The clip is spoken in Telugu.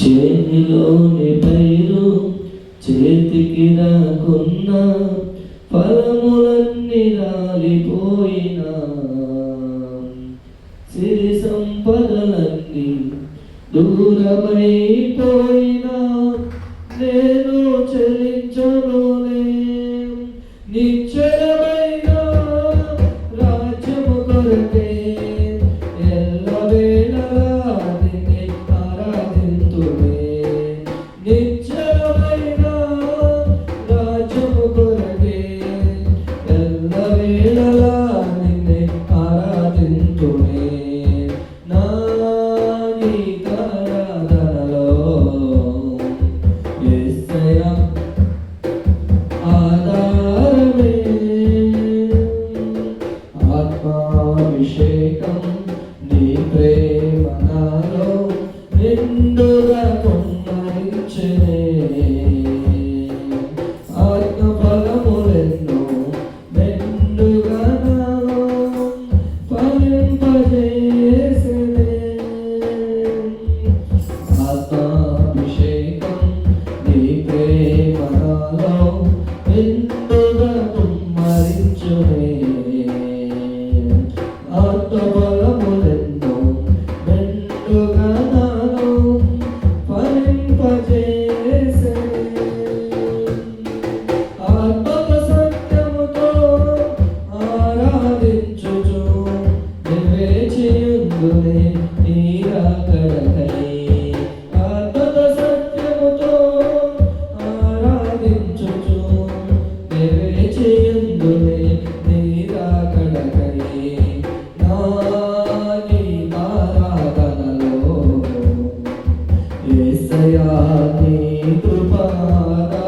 చేతిలోని పైరు చేతికి రాకున్నా ఫలములన్నీ రాలిపోయినా. సిరి సంపదలన్నీ దూరమైన ఆరాధించుచు నివేచియుందునే నీరాకడకై दया दे कृपा